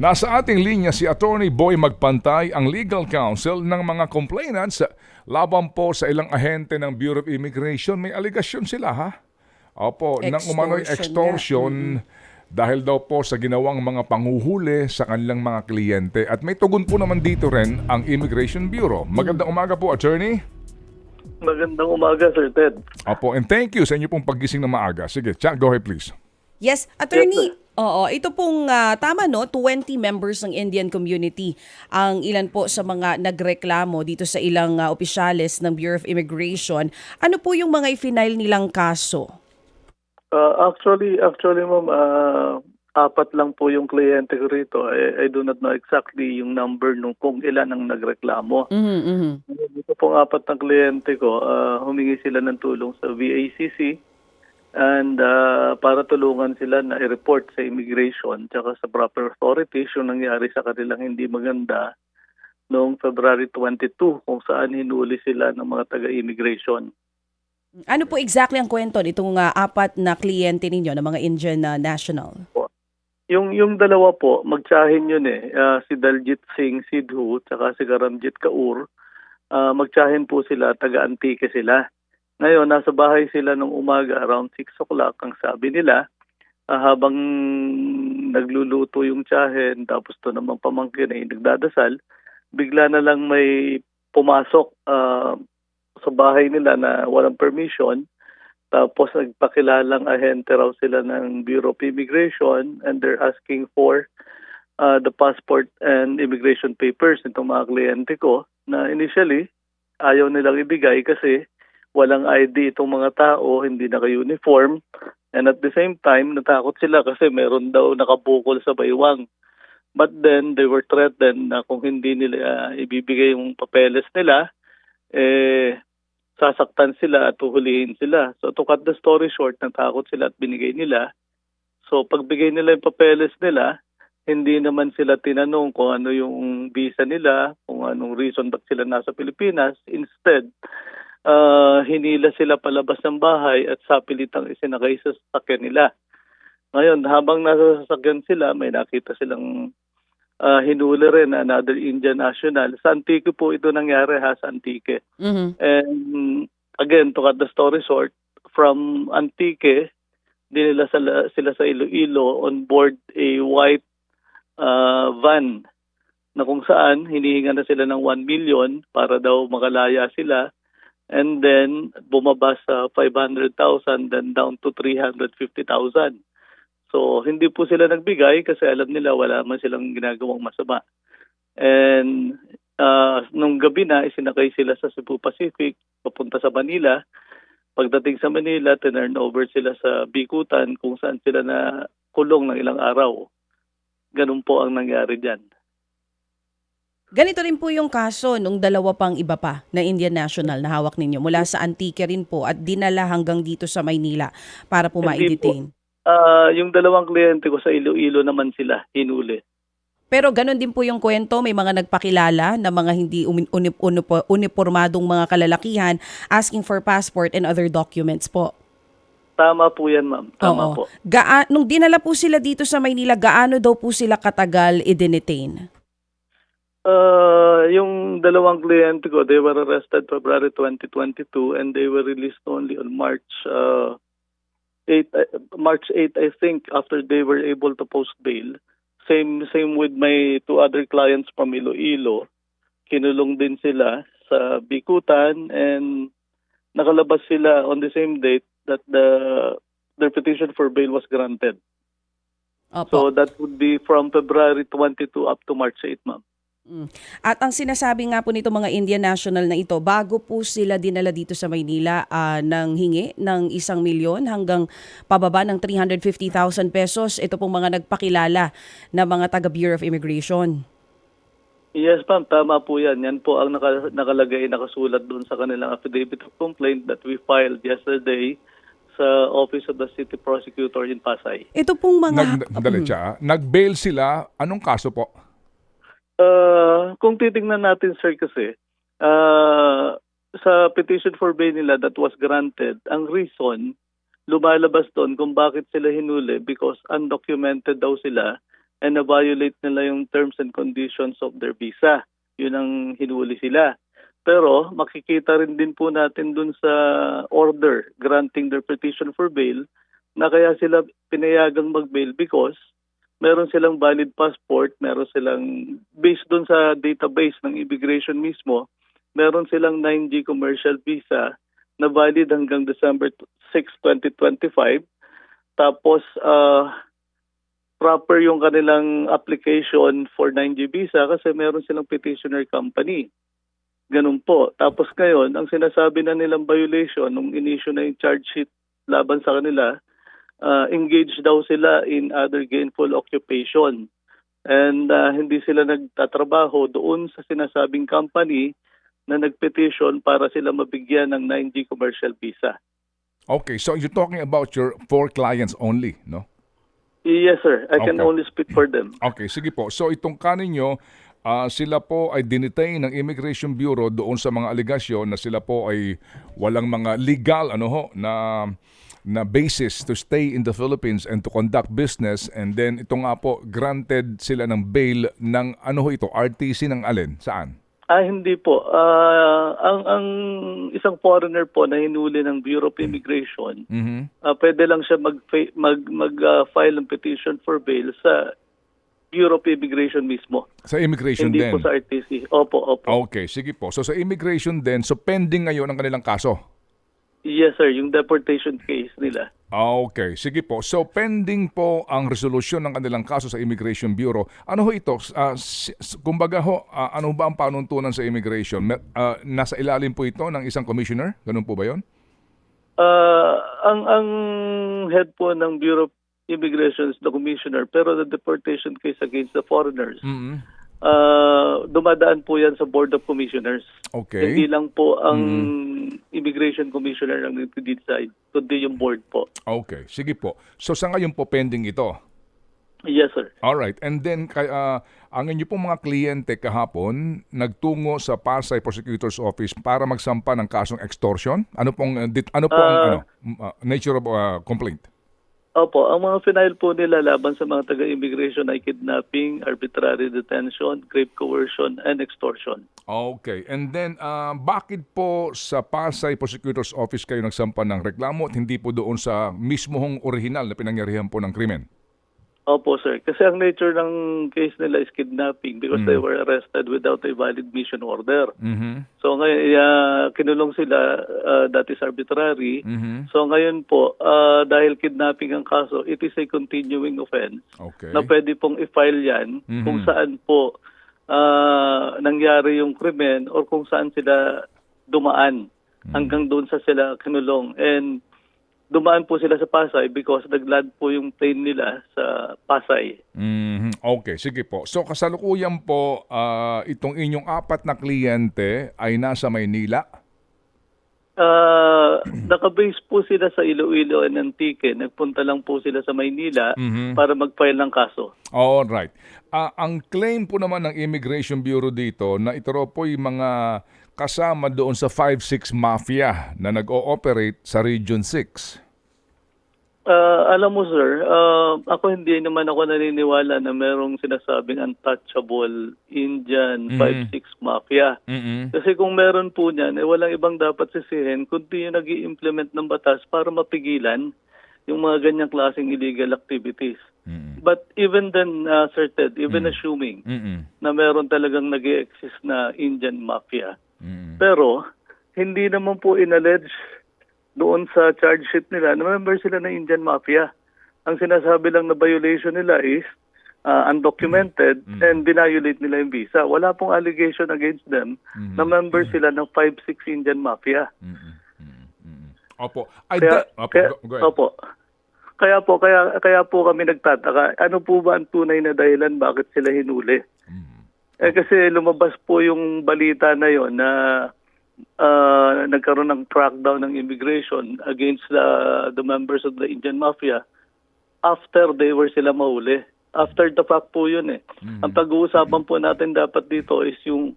Nasa ating linya si Attorney Boy Magpantay, ang legal counsel ng mga complainants laban po sa ilang ahente ng Bureau of Immigration. May aligasyon sila ha? Opo, ng umano'y Extortion extortion dahil daw po sa ginawang mga panguhuli sa kanilang mga kliyente. At may tugon po naman dito rin ang Immigration Bureau. Magandang umaga po, Attorney. Magandang umaga, Sir Ted. Opo, and thank you sa inyo pong paggising na maaga. Sige, Chuck, go ahead please. Yes, attorney. Yes, Oo, ito pong ah, tama no, 20 members ng Indian community ang ilan po sa mga nagreklamo dito sa ilang ah, opisyales ng Bureau of Immigration. Ano po yung mga i-final nilang kaso? Uh, actually, actually, ma'am, uh, apat lang po yung kliyente ko rito. I, I do not know exactly yung number nung kung ilan ang nagreklamo. Mhm, mhm. Dito pong apat ng kliyente ko, uh, humingi sila ng tulong sa VACC and uh, para tulungan sila na i-report sa immigration tsaka sa proper authorities yung nangyari sa kanilang hindi maganda noong February 22 kung saan hinuli sila ng mga taga-immigration. Ano po exactly ang kwento nitong ah, apat na kliyente ninyo ng mga Indian ah, national? Yung yung dalawa po, magtsahin yun eh. Ah, si Daljit Singh Sidhu tsaka si Karamjit Kaur. Ah, magtsahin po sila, taga-antike sila. Ngayon, nasa bahay sila nung umaga around 6 o'clock. Ang sabi nila, ah, habang nagluluto yung tsahin, tapos to naman pamangkin ay nagdadasal, bigla na lang may pumasok ah, sa bahay nila na walang permission. Tapos nagpakilalang ahente raw sila ng Bureau of Immigration and they're asking for uh, the passport and immigration papers nitong mga kliyente ko na initially ayaw nilang ibigay kasi walang ID itong mga tao, hindi naka-uniform. And at the same time, natakot sila kasi meron daw nakabukol sa baywang. But then, they were threatened na kung hindi nila uh, ibibigay yung papeles nila, eh, sasaktan sila at huhulihin sila. So to cut the story short, natakot sila at binigay nila. So pagbigay nila yung papeles nila, hindi naman sila tinanong kung ano yung visa nila, kung anong reason ba't sila nasa Pilipinas. Instead, uh, hinila sila palabas ng bahay at sapilitang isinakay sa sasakyan nila. Ngayon, habang nasa sasakyan sila, may nakita silang uh, hinuli rin another Indian national. Sa Antique po ito nangyari ha, sa Antique. Mhm. And again, to cut the story short, from Antique, dinila sila, sila sa Iloilo on board a white uh, van na kung saan hinihinga na sila ng 1 million para daw makalaya sila and then bumaba sa 500,000 then down to 350,000. So hindi po sila nagbigay kasi alam nila wala man silang ginagawang masama. And uh, nung gabi na, isinakay sila sa Cebu Pacific, papunta sa Manila. Pagdating sa Manila, turn over sila sa Bikutan kung saan sila na kulong ng ilang araw. Ganun po ang nangyari dyan. Ganito rin po yung kaso nung dalawa pang iba pa na Indian national na hawak ninyo mula sa Antique rin po at dinala hanggang dito sa Maynila para po ma-detain. Ah, yung dalawang kliyente ko sa Iloilo naman sila hinuli. Pero ganun din po yung kwento, may mga nagpakilala na mga hindi unip, unip- uniformadong mga kalalakihan asking for passport and other documents po. Tama po yan, ma'am. Tama Oo. po. Gaa- nung dinala po sila dito sa Maynila, gaano daw po sila katagal i-detain? Uh, yung dalawang kliyente ko, they were arrested February 2022 and they were released only on March uh, 8 uh, March 8 I think after they were able to post bail. Same same with my two other clients from Iloilo. Kinulong din sila sa Bikutan and nakalabas sila on the same date that the their petition for bail was granted. Opo. So that would be from February 22 up to March 8, ma'am. Mm. At ang sinasabi nga po nito mga Indian national na ito, bago po sila dinala dito sa Maynila ah, ng hingi ng isang milyon hanggang pababa ng 350,000 pesos, ito pong mga nagpakilala na mga taga Bureau of Immigration. Yes, ma'am. Tama po yan. Yan po ang naka, nakalagay, nakasulat doon sa kanilang affidavit of complaint that we filed yesterday sa Office of the City Prosecutor in Pasay. Ito pong mga... Nag, dali, Cha, nag-bail sila. Anong kaso po? Uh, kung titingnan natin, sir, kasi, uh, sa petition for bail nila that was granted, ang reason, lumalabas doon kung bakit sila hinuli because undocumented daw sila and na-violate nila yung terms and conditions of their visa. Yun ang hinuli sila. Pero makikita rin din po natin dun sa order granting their petition for bail na kaya sila pinayagang mag-bail because meron silang valid passport, meron silang, based dun sa database ng immigration mismo, meron silang 9G commercial visa na valid hanggang December 6, 2025. Tapos, ah, proper yung kanilang application for 9G visa kasi meron silang petitioner company. Ganun po. Tapos ngayon, ang sinasabi na nilang violation nung inisyu na yung charge sheet laban sa kanila, uh, engage daw sila in other gainful occupation. And uh, hindi sila nagtatrabaho doon sa sinasabing company na nagpetition para sila mabigyan ng 9G commercial visa. Okay, so you're talking about your four clients only, no? Yes, sir. I can Okay. only speak for them. Okay, sige po. So itong kanin nyo, ah, sila po ay dinitain ng Immigration Bureau doon sa mga aligasyon na sila po ay walang mga legal ano ho na na basis to stay in the Philippines and to conduct business and then ito nga po granted sila ng bail ng ano ito RTC ng alin saan Ah, hindi po. Ah, ang ang isang foreigner po na hinuli ng Bureau of Immigration, Mhm. ah, pwede lang siya mag mag mag ah, file ng petition for bail sa Bureau of Immigration mismo. sa immigration hindi din po sa RTC. Opo, opo. Okay, sige po. So sa immigration din, so pending ngayon ang kanilang kaso. Yes, sir. Yung deportation case nila. Okay, sige po. So pending po ang resolusyon ng kanilang kaso sa Immigration Bureau. Ano ho ito? Ah, s- kumbaga ho, ah, ano ba ang panuntunan sa immigration? Ah, nasa ilalim po ito ng isang commissioner? Ganun po ba 'yon? Ah, ang ang head po ng Bureau of Immigration is the commissioner, pero the deportation case against the foreigners, mm ah, dumadaan po yan sa Board of Commissioners. Okay. Hindi lang po ang immigration commissioner ang nag-decide, kundi yung board po. Okay, sige po. So sa ngayon po pending ito. Yes, sir. All right. And then ah, ang inyo pong mga kliyente kahapon nagtungo sa Pasay Prosecutor's Office para magsampa ng kasong extortion. Ano pong ah, dit- ano po ang Ah. ano ah, nature of ah, complaint? Opo, ang mga final po nila laban sa mga taga-immigration ay kidnapping, arbitrary detention, grave coercion, and extortion. Okay. And then, ah, bakit po sa Pasay Prosecutor's Office kayo nagsampa ng reklamo at hindi po doon sa mismohong original na pinangyarihan po ng krimen? Opo, sir. Kasi ang nature ng case nila is kidnapping because they were arrested without a valid mission order. Mhm. So ngayon, uh, kinulong sila, uh, that is arbitrary. Mhm. So ngayon po, uh, dahil kidnapping ang kaso, it is a continuing offense Okay. na pwede pong i-file yan Mhm. kung saan po uh, nangyari yung krimen or kung saan sila dumaan Mhm. hanggang doon sa sila kinulong. And dumaan po sila sa Pasay because nagland po yung plane nila sa Pasay. Mhm. Okay, sige po. So kasalukuyan po ah, itong inyong apat na kliyente ay nasa Maynila. Uh, nakabase po sila sa Iloilo and Antique. Nagpunta lang po sila sa Maynila Mhm. para mag-file ng kaso. All right. Ah, ang claim po naman ng Immigration Bureau dito na ito po yung mga kasama doon sa 5-6 Mafia na nag-ooperate sa Region 6. Uh, alam mo sir, uh, ako hindi naman ako naniniwala na merong sinasabing untouchable Indian Mhm. 5-6 mafia. Mhm. Kasi kung meron po niyan, eh, walang ibang dapat sisihin kundi yung nag implement ng batas para mapigilan yung mga ganyang klaseng illegal activities. Mhm. But even then, uh, Sir Ted, even Mm. assuming Mhm. na meron talagang nag exist na Indian mafia, Mhm. pero hindi naman po inallege doon sa charge sheet nila na member sila ng Indian Mafia. Ang sinasabi lang na violation nila is uh, undocumented Mm. and dinayulate nila yung visa. Wala pong allegation against them Mhm. na member sila ng 5-6 Indian Mafia. Mhm. Mhm. Mhm. Opo. Ay, Kaya, da- opo, kaya, go, go ahead. opo. Kaya po, kaya, kaya po kami nagtataka, ano po ba ang tunay na dahilan bakit sila hinuli? Mhm. Eh kasi lumabas po yung balita na yon na ah, nagkaroon ng crackdown ng immigration against the, the members of the Indian Mafia after they were sila mahuli. After the fact po yun eh. Mhm. Ang pag-uusapan po natin dapat dito is yung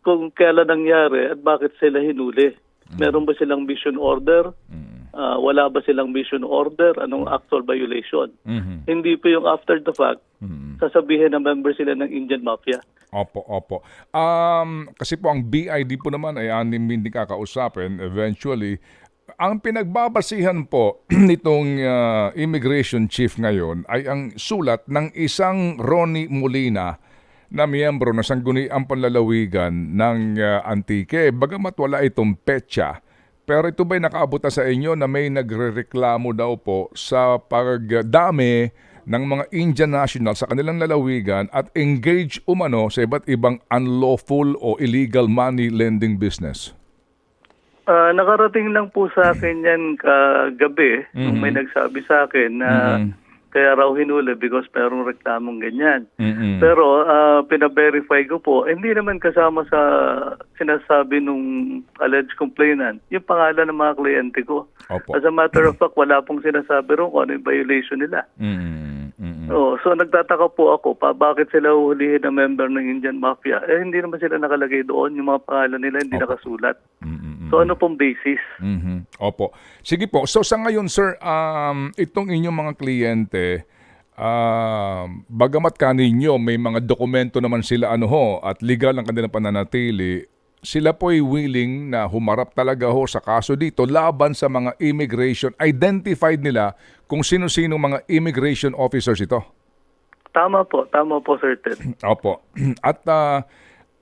kung kailan nangyari at bakit sila hinuli. Meron ba silang mission order? Mhm. Ah, wala ba silang mission order, anong actual violation. Mhm. Hindi po yung after the fact, Mhm. sasabihin na member sila ng Indian Mafia. Opo, opo. Um, kasi po ang BID po naman ay anim hindi kakausapin eventually. Ang pinagbabasihan po nitong uh, immigration chief ngayon ay ang sulat ng isang Ronnie Molina na miyembro ng sangguniang panlalawigan ng uh, Antique. Bagamat wala itong petsa, pero ito ba'y nakaabot na sa inyo na may nagrereklamo daw po sa pagdami ng mga Indian national sa kanilang lalawigan at engage umano sa iba't ibang unlawful o illegal money lending business? Ah, nakarating lang po sa akin yan kagabi nung may nagsabi sa akin na Mhm. Kaya raw hinuli because merong reklamong ganyan. Mm-mm. Pero ah, pina-verify ko po, hindi naman kasama sa sinasabi nung alleged complainant yung pangalan ng mga kliyente ko. Opo. As a matter of fact, wala pong sinasabi ron kung ano yung violation nila. Mm-mm. Mm-mm. Oh, so nagtataka po ako pa bakit sila huhulihin na member ng Indian Mafia? Eh hindi naman sila nakalagay doon, yung mga pangalan nila hindi Opo. nakasulat. Mm-mm. So ano pong basis? Mhm. Opo. Sige po. So sa ngayon, sir, um, itong inyong mga kliyente, um, bagamat kaninyo may mga dokumento naman sila ano ho at legal ang kanilang pananatili, sila po ay willing na humarap talaga ho sa kaso dito laban sa mga immigration. Identified nila kung sino-sino mga immigration officers ito. Tama po, tama po Sir Ted. Opo. At ah,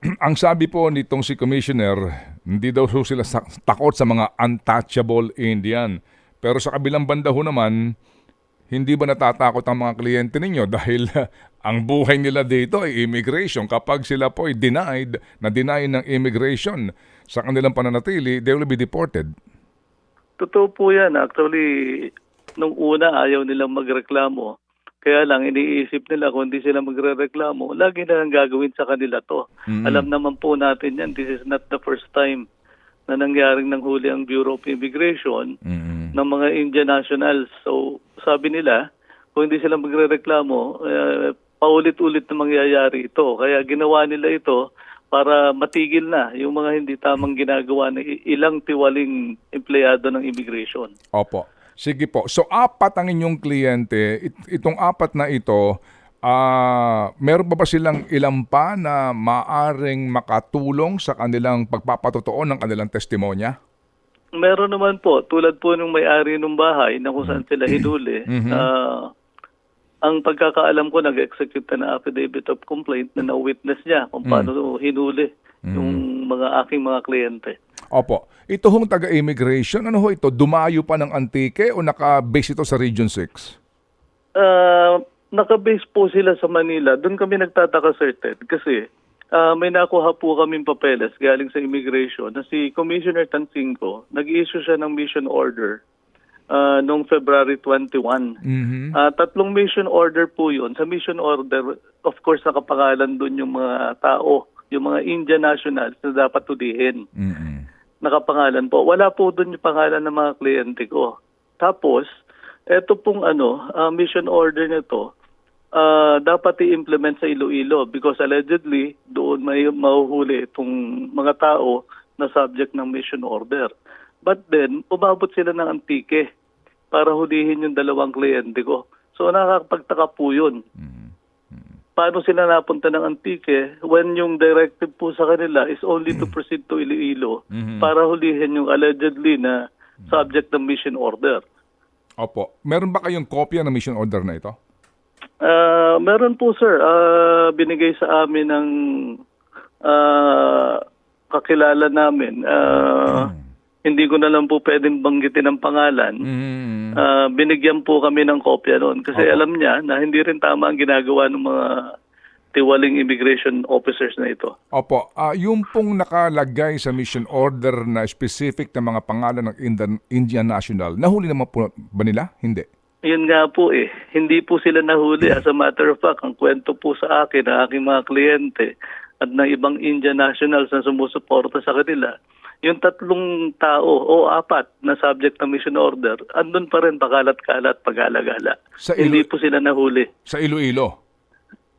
ang sabi po nitong si Commissioner, hindi daw sila takot sa mga untouchable Indian. Pero sa kabilang banda ho naman, hindi ba natatakot ang mga kliyente ninyo dahil ang buhay nila dito ay immigration. Kapag sila po ay denied, na deny ng immigration sa kanilang pananatili, they will be deported. Totoo po yan. Actually, nung una ayaw nilang magreklamo. Kaya lang iniisip nila kung hindi sila magre-reklamo, lagi na lang gagawin sa kanila to. Mm. Alam naman po natin yan, this is not the first time na nangyaring nanghuli ang Bureau of Immigration Mm-mm. ng mga Indian nationals. So, sabi nila, kung hindi sila magre-reklamo, eh, paulit-ulit na mangyayari ito. Kaya ginawa nila ito para matigil na yung mga hindi tamang ginagawa ng ilang tiwaling empleyado ng immigration. Opo. Sige po. So apat ang inyong kliyente. It- itong apat na ito, ah meron ba ba silang ilan pa na maaring makatulong sa kanilang pagpapatotoo ng kanilang testimonya? Meron naman po, tulad po nung may-ari ng bahay na kung saan sila hinuli, Mhm. ah, ang pagkakaalam ko, nag-execute na ng affidavit of complaint na na-witness niya kung paano hinuli yung mga aking mga kliyente. Opo. Ito hong taga-immigration, ano ho ito? Dumayo pa ng Antique o naka-base ito sa Region 6? Ah, naka-base po sila sa Manila. Doon kami nagtataka, Sir Ted, kasi ah, may nakuha po kaming papeles galing sa immigration na si Commissioner Tansinko, nag-issue siya ng mission order ah, noong February 21. Mhm. Ah, tatlong mission order po yun. Sa mission order, of course, nakapangalan doon yung mga tao, yung mga Indian nationals na dapat tulihin. Mhm. Nakapangalan po. Wala po doon yung pangalan ng mga kliyente ko. Tapos, eto pong ano, ah, mission order nito, ah, dapat i-implement sa Iloilo because allegedly doon may mahuhuli itong mga tao na subject ng mission order. But then, umabot sila ng antike para hulihin yung dalawang kliyente ko. So nakakapagtaka po yun. Paano sila napunta ng antike when yung directive po sa kanila is only to proceed to Iloilo Mhm. para hulihin yung allegedly na subject ng mission order. Opo. Meron ba kayong kopya ng mission order na ito? Ah, meron po sir, Ah, binigay sa amin ng ah, kakilala namin. Ah, Hindi ko na lang po pwedeng banggitin ang pangalan. Mhm. Ah, binigyan po kami ng kopya noon kasi Opo. alam niya na hindi rin tama ang ginagawa ng mga tiwaling immigration officers na ito. Opo, ah yung pong nakalagay sa mission order na specific na mga pangalan ng Indian, Indian national, nahuli naman po ba nila? Hindi. Yun nga po eh, hindi po sila nahuli. As a matter of fact, ang kwento po sa akin ng aking mga kliyente at ng ibang Indian nationals na sumusuporta sa kanila, yung tatlong tao o apat na subject ng mission order, andun pa rin pakalat-kalat, pag-alagala. Sa Hindi Ilo- po sila nahuli. Sa Iloilo.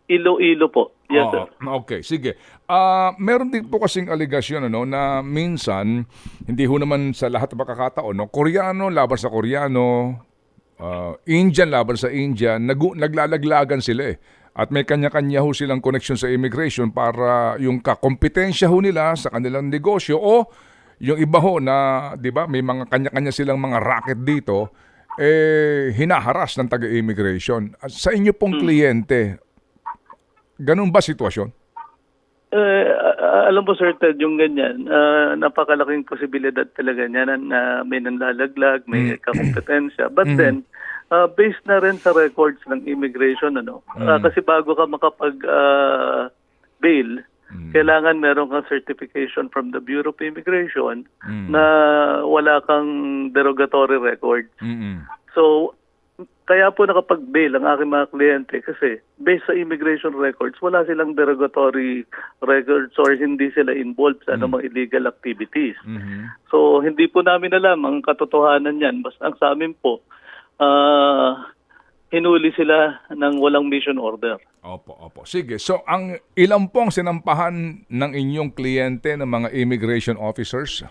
Iloilo po. Yes, sir. Oo, okay, sige. Ah, meron din po kasing aligasyon ano na minsan hindi ho naman sa lahat ng pagkakataon no, Koreano laban sa Koreano, ah, Indian laban sa Indian, nagu- naglalaglagan sila eh. At may kanya-kanya ho silang connection sa immigration para yung kakompetensya ho nila sa kanilang negosyo o yung iba ho na, 'di ba, may mga kanya-kanya silang mga racket dito eh hinaharas ng taga-immigration. At sa inyo pong kliyente, ganun ba sitwasyon? Eh, alam mo, Sir Ted, yung ganyan, ah, napakalaking posibilidad talaga niya na, na may nanlalaglag, may kakompetensya. But then, ah, based na rin sa records ng immigration, ano, ah, kasi bago ka makapag ah, bail, kailangan meron kang certification from the Bureau of Immigration na wala kang derogatory record. Mm-mm. So, kaya po nakapag-bail ang aking mga kliyente kasi based sa immigration records, wala silang derogatory records or hindi sila involved sa anumang illegal activities. Mhm. So, hindi po namin alam ang katotohanan yan. Basta ang sa amin po, ah, hinuli sila ng walang mission order. Opo, opo. Sige. So, ang ilan pong sinampahan ng inyong kliyente ng mga immigration officers?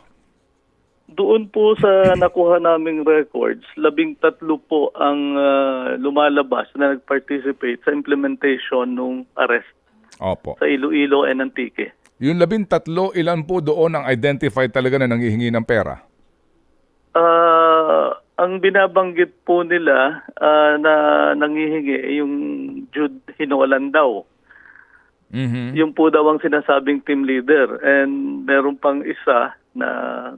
Doon po sa nakuha naming records, labing tatlo po ang ah, lumalabas na nag-participate sa implementation ng arrest Opo. sa Iloilo and Antique. Yung labing tatlo, ilan po doon ang identified talaga na nangihingi ng pera? Ah, ang binabanggit po nila ah, na nangihingi ay yung Jude Hinolan daw. Mhm. Yung po daw ang sinasabing team leader and meron pang isa na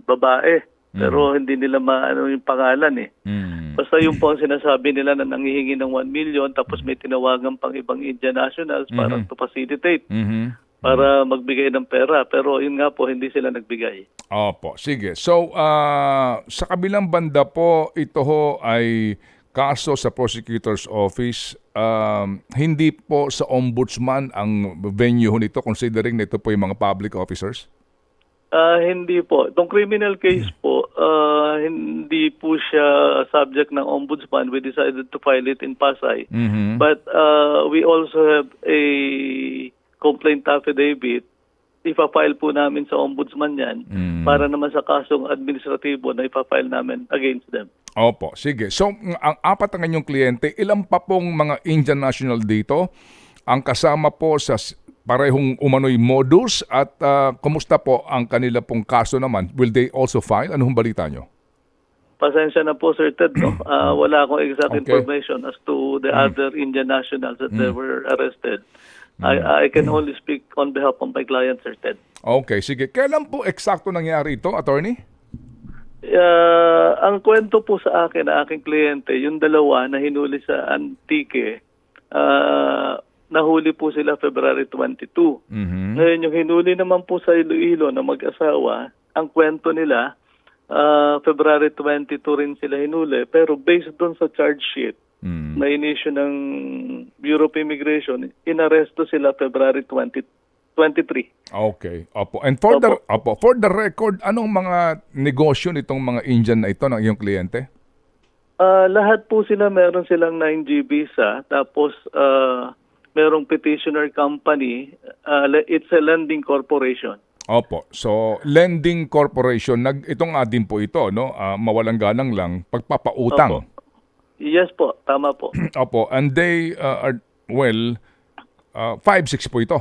babae pero hindi nila maano yung pangalan eh. Mm. Basta yung po ang sinasabi nila na nangihingi ng 1 million tapos may tinawagan pang ibang Indian nationals para to facilitate Mhm. Para magbigay ng pera pero yun nga po hindi sila nagbigay. Opo, sige. So, ah, sa kabilang banda po, ito ho ay kaso sa prosecutor's office. Um, hindi po sa ombudsman ang venue ho nito considering na ito po yung mga public officers? Ah, hindi po. Itong criminal case po, ah, hindi po siya subject ng ombudsman. We decided to file it in Pasay. Mhm. But ah, we also have a complaint affidavit. Ipa-file po namin sa ombudsman yan Mm. para naman sa kasong administratibo na ipa-file namin against them. Opo, sige. So, ng- ang apat ng inyong kliyente, ilan pa pong mga Indian national dito ang kasama po sa parehong umano'y modus at ah, kumusta po ang kanila pong kaso naman? Will they also file? Ano hong balita nyo? Pasensya na po, Sir Ted. No? Ah, wala akong exact Okay. information as to the other Indian nationals that they were arrested. I, I can only speak on behalf of my client, Sir Ted. Okay, sige. Kailan po eksakto nangyari ito, attorney? Uh, ang kwento po sa akin, na aking kliyente, yung dalawa na hinuli sa Antique, uh, nahuli po sila February 22. Mhm. Ngayon, yung hinuli naman po sa Iloilo na mag-asawa, ang kwento nila, uh, February 22 rin sila hinuli. Pero based doon sa charge sheet Mm. na inisyu ng Bureau of Immigration, inaresto sila February 20, 23. Okay. Opo. And for the opo, for the record, anong mga negosyo nitong mga Indian na ito ng iyong kliyente? Ah, lahat po sila meron silang 9G visa tapos ah, merong petitioner company le- it's a lending corporation. Opo. So, lending corporation, nag ito nga din po ito, no? Ah, mawalang galang lang, pagpapautang. Opo. Yes po, tama po. Opo. And they uh, are well, uh, 5-6 po ito.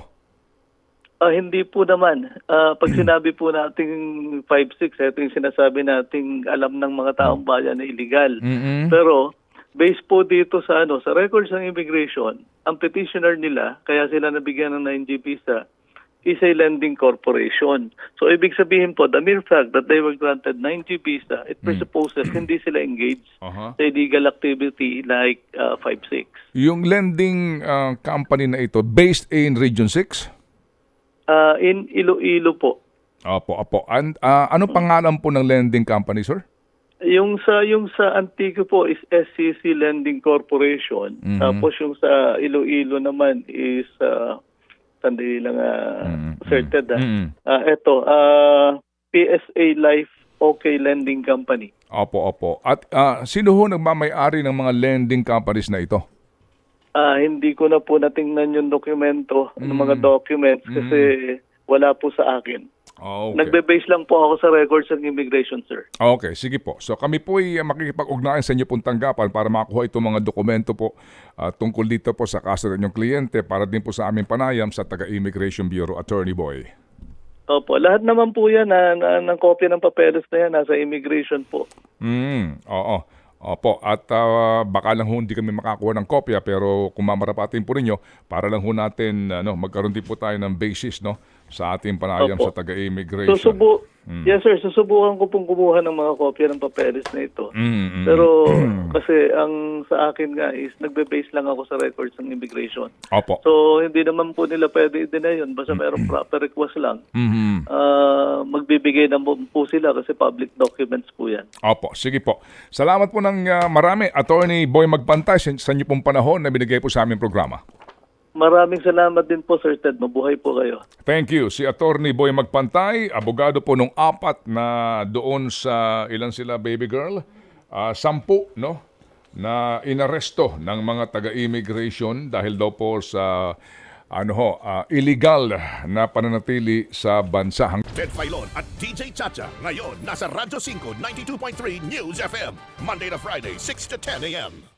Ah, hindi po naman. Ah, pag sinabi po nating 5-6, ito yung sinasabi nating alam ng mga taong bayan na illegal. Mhm. Pero based po dito sa ano, sa records ng immigration, ang petitioner nila, kaya sila nabigyan ng 9G visa, is a lending corporation. So ibig sabihin po, the mere fact that they were granted 9G visa, it presupposes hindi sila engaged Aha. sa illegal activity like uh, 5-6. Yung lending uh, company na ito, based in Region 6? Uh, in Iloilo po. Opo, opo. And, uh, ano pangalan po ng lending company, sir? Yung sa yung sa Antique po is SCC Lending Corporation. Mhm. Tapos yung sa Iloilo naman is uh, sandali lang uh, Mhm, Sir Ted, ah. Mhm. Ah, eto, ah, PSA Life OK Lending Company. Opo, opo. At uh, sino ho nagmamayari ng mga lending companies na ito? ah, hindi ko na po natingnan yung dokumento, yung mga documents kasi wala po sa akin. Okay. Nagbe-base lang po ako sa records ng immigration, sir. Okay, sige po. So kami po ay makikipag-ugnayan sa inyo pong tanggapan para makakuha itong mga dokumento po uh, tungkol dito po sa kaso ng inyong kliyente para din po sa aming panayam sa taga-Immigration Bureau Attorney Boy. Opo, lahat naman po yan na, na, ng kopya ng papeles na yan nasa immigration po. Mm, oo. Opo, at uh, baka lang ho hindi kami makakuha ng kopya pero kung mamarapatin po ninyo, para lang ho natin ano, magkaroon din po tayo ng basis no, sa ating panayam Opo. sa taga-immigration. Susubu Yes, sir. Susubukan ko pong kumuha ng mga kopya ng papeles na ito. Mm, mm. Pero kasi ang sa akin nga is nagbe-base lang ako sa records ng immigration. Opo. So hindi naman po nila pwede i-deny yun. Basta mayroong proper request lang. Mhm. Ah, magbibigay po- po sila kasi public documents po yan. Opo, sige po. Salamat po ng uh, marami, Attorney Boy Magpantay, sa, sa inyo pong panahon na binigay po sa aming programa. Maraming salamat din po, Sir Ted. Mabuhay po kayo. Thank you. Si Attorney Boy Magpantay, abogado po nung apat na doon sa, ilan sila, baby girl? Ah, sampu, no? Na inaresto ng mga taga-immigration dahil daw po sa ano ho, ah, illegal na pananatili sa bansa. Hang- Ted Filon at DJ Chacha. Ngayon, nasa Radyo 5, 92.3 News FM. Monday to Friday, 6 to 10 a.m.